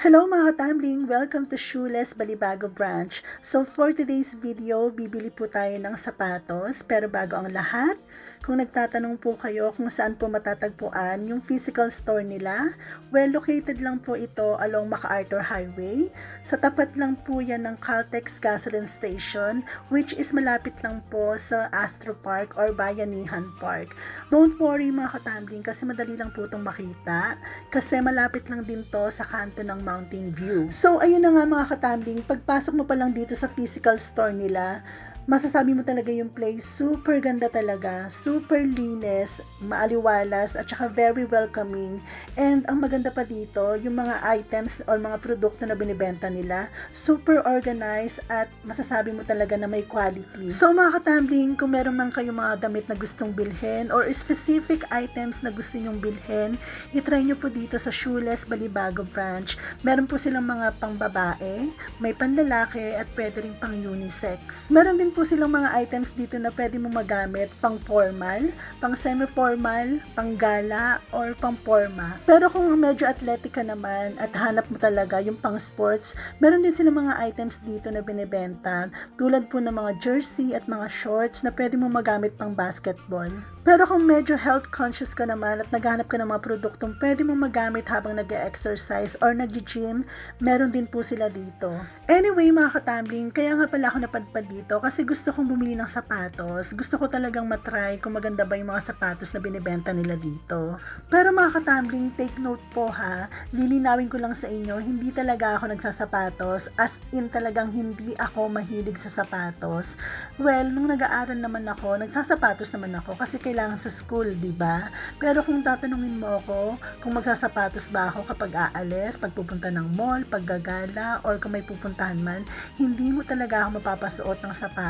Hello mga katambling! Welcome to Shoeless Balibago Branch. So for today's video, bibili po tayo ng sapatos. Pero bago ang lahat, kung nagtatanong po kayo kung saan po matatagpuan yung physical store nila, well located lang po ito along MacArthur Highway. Sa tapat lang po yan ng Caltex Gasoline Station which is malapit lang po sa Astro Park or Bayanihan Park. Don't worry mga katambling kasi madali lang po itong makita kasi malapit lang din to sa kanto ng Mountain View. So, ayun na nga mga katambling, pagpasok mo pa lang dito sa physical store nila, masasabi mo talaga yung place, super ganda talaga, super linis, maaliwalas, at saka very welcoming. And ang maganda pa dito, yung mga items or mga produkto na binibenta nila, super organized at masasabi mo talaga na may quality. So mga katambling, kung meron man kayong mga damit na gustong bilhin or specific items na gusto nyong bilhin, itry nyo po dito sa Shoeless Balibago Branch. Meron po silang mga pangbabae, may panlalaki at pwede rin pang unisex. Meron din po silang mga items dito na pwede mo magamit pang formal, pang semi-formal, pang gala, or pang forma. Pero kung medyo athletic ka naman at hanap mo talaga yung pang sports, meron din silang mga items dito na binibenta tulad po ng mga jersey at mga shorts na pwede mo magamit pang basketball. Pero kung medyo health conscious ka naman at naghanap ka ng mga produktong pwede mo magamit habang nag-exercise or nag-gym, meron din po sila dito. Anyway mga katambling, kaya nga pala ako napadpad dito kasi gusto kong bumili ng sapatos. Gusto ko talagang matry kung maganda ba yung mga sapatos na binibenta nila dito. Pero mga katambling, take note po ha, lilinawin ko lang sa inyo, hindi talaga ako nagsasapatos as in talagang hindi ako mahilig sa sapatos. Well, nung nag-aaral naman ako, nagsasapatos naman ako kasi kailangan sa school, di ba? Pero kung tatanungin mo ako kung magsasapatos ba ako kapag aalis, pagpupunta ng mall, paggagala, or kung may pupuntahan man, hindi mo talaga ako mapapasuot ng sapatos.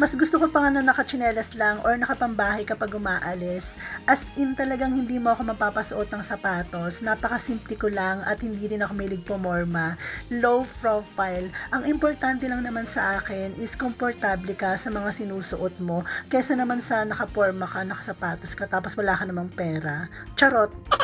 Mas gusto ko pa nga na nakachinelas lang or nakapambahay kapag umaalis. As in talagang hindi mo ako mapapasuot ng sapatos. Napakasimple ko lang at hindi rin ako milig pumorma. Low profile. Ang importante lang naman sa akin is komportable ka sa mga sinusuot mo kesa naman sa nakaporma ka, nakasapatos ka tapos wala ka namang pera. Charot!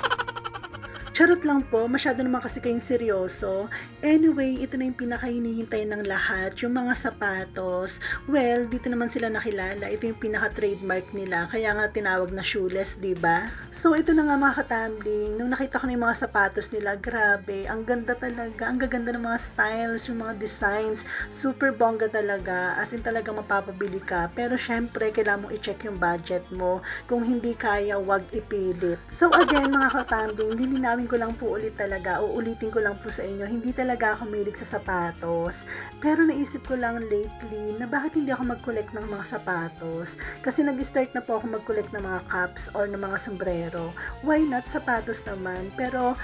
Charot lang po, masyado naman kasi kayong seryoso. Anyway, ito na yung pinakahinihintay ng lahat, yung mga sapatos. Well, dito naman sila nakilala. Ito yung pinaka-trademark nila. Kaya nga tinawag na shoeless, ba? So, ito na nga mga katambling. Nung nakita ko na yung mga sapatos nila, grabe. Ang ganda talaga. Ang gaganda ng mga styles, yung mga designs. Super bongga talaga. As in talaga mapapabili ka. Pero syempre, kailangan mong i-check yung budget mo. Kung hindi kaya, wag ipilit. So, again, mga katambling, lilinawin ko lang po ulit talaga, uulitin ko lang po sa inyo, hindi talaga ako milig sa sapatos. Pero naisip ko lang lately na bakit hindi ako mag-collect ng mga sapatos. Kasi nag-start na po ako mag-collect ng mga caps or ng mga sombrero. Why not sapatos naman? Pero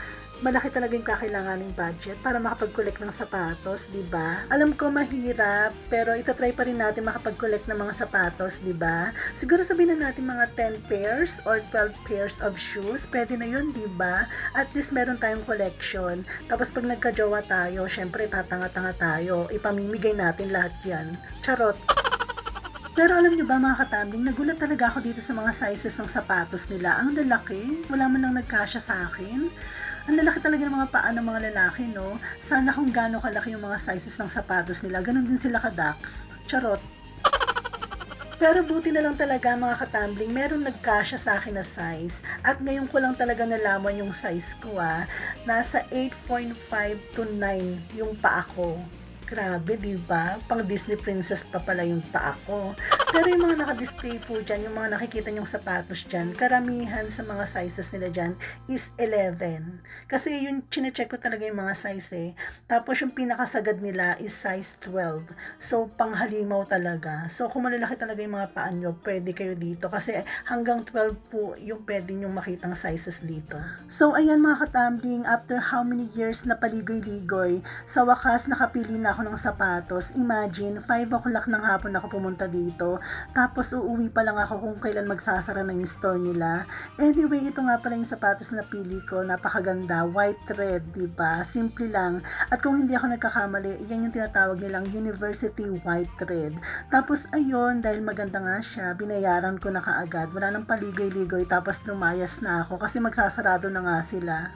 malaki talaga yung kakailanganing budget para makapag-collect ng sapatos, 'di ba? Alam ko mahirap, pero itatry pa rin natin makapag-collect ng mga sapatos, 'di ba? Siguro sabihin na natin mga 10 pairs or 12 pairs of shoes, pwede na 'yun, 'di ba? At least meron tayong collection. Tapos pag nagka-jowa tayo, syempre tatanga-tanga tayo, ipamimigay natin lahat 'yan. Charot. Pero alam nyo ba mga katambling, nagulat talaga ako dito sa mga sizes ng sapatos nila. Ang lalaki, wala man lang nagkasya sa akin. Ang lalaki talaga ng mga paa ng mga lalaki, no? Sana kung gaano kalaki yung mga sizes ng sapatos nila, ganun din sila ka-ducks. Charot. Pero buti na lang talaga mga katambling, meron nagkasya sa akin na size. At ngayon ko lang talaga nalaman yung size ko ah. Nasa 8.5 to 9 yung paa ko. Grabe, di ba? Pang Disney princess pa pala yung paa ko. Pero yung mga naka-display po dyan, yung mga nakikita nyong sapatos dyan, karamihan sa mga sizes nila dyan is 11. Kasi yung chinecheck ko talaga yung mga size eh. Tapos yung pinakasagad nila is size 12. So, panghalimaw talaga. So, kung malalaki talaga yung mga paan nyo, pwede kayo dito. Kasi hanggang 12 po yung pwede nyong makitang sizes dito. So, ayan mga katambling, after how many years na paligoy-ligoy, sa wakas nakapili na ako ng sapatos. Imagine, 5 o'clock ng hapon ako pumunta dito. Tapos uuwi pa lang ako kung kailan magsasara yung store nila. Anyway, ito nga pala yung sapatos na pili ko. Napakaganda. White di ba? Simple lang. At kung hindi ako nagkakamali, yan yung tinatawag nilang University White Red. Tapos ayun, dahil maganda nga siya, binayaran ko na kaagad. Wala nang paligoy-ligoy. Tapos lumayas na ako kasi magsasarado na nga sila.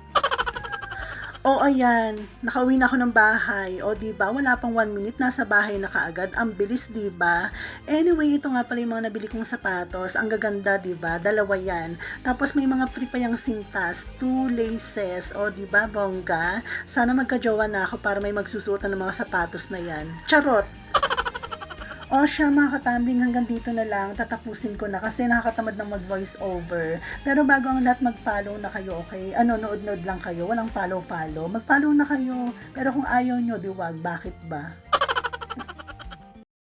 O ayan, nakauwi na ako ng bahay. O di ba wala pang one minute, nasa bahay na kaagad. Ang bilis, di ba Anyway, ito nga pala yung mga nabili kong sapatos. Ang gaganda, di ba Dalawa yan. Tapos may mga free pa yung sintas. Two laces. O di ba bongga? Sana magkajowa na ako para may magsusuotan ng mga sapatos na yan. Charot! O siya mga katambling hanggang dito na lang, tatapusin ko na kasi nakakatamad ng mag voice over. Pero bago ang lahat mag-follow na kayo, okay? Ano, nood-nood lang kayo, walang follow-follow. Mag-follow na kayo. Pero kung ayaw nyo, di wag, bakit ba?